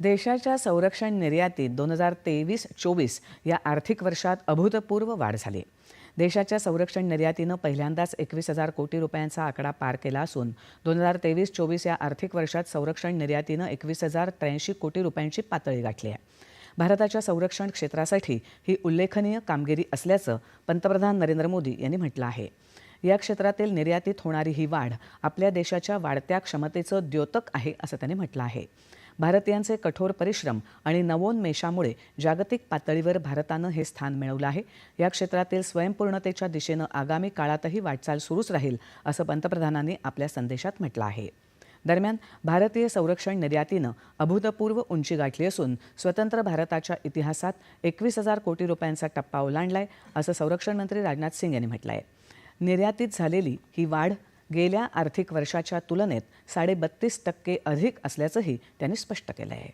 देशाच्या संरक्षण निर्यातीत दोन हजार तेवीस चोवीस या आर्थिक वर्षात अभूतपूर्व वाढ झाली. देशाच्या संरक्षण निर्यातीनं पहिल्यांदाच एकवीस हजार कोटी रुपयांचा आकडा पार केला असून दोन हजार तेवीस चोवीस या आर्थिक वर्षात संरक्षण निर्यातीनं एकवीस हजार त्र्याऐंशी कोटी रुपयांची पातळी गाठली आहे. भारताच्या संरक्षण क्षेत्रासाठी ही उल्लेखनीय कामगिरी असल्याचं पंतप्रधान नरेंद्र मोदी यांनी म्हटलं आहे. या क्षेत्रातील निर्यातीत होणारी ही वाढ आपल्या देशाच्या वाढत्या क्षमतेचं द्योतक आहे असं त्यांनी म्हटलं आहे. भारतीयांचे कठोर परिश्रम आणि नवोन्मेषामुळे जागतिक पातळीवर भारतानं हे स्थान मिळवलं आहे. या क्षेत्रातील स्वयंपूर्णतेच्या दिशेनं आगामी काळातही वाटचाल सुरूच राहील असं पंतप्रधानांनी आपल्या संदेशात म्हटलं आहे. दरम्यान भारतीय संरक्षण निर्यातीनं अभूतपूर्व उंची गाठली असून स्वतंत्र भारताच्या इतिहासात एकवीस हजार कोटी रुपयांचा टप्पा ओलांडलाय असं संरक्षण मंत्री राजनाथ सिंग यांनी म्हटलं आहे निर्यातीत झालेली ही वाढ गेल्या आर्थिक वर्षाच्या तुलनेत साडेबत्तीस टक्के अधिक असल्याचंही त्यांनी स्पष्ट केलं आहे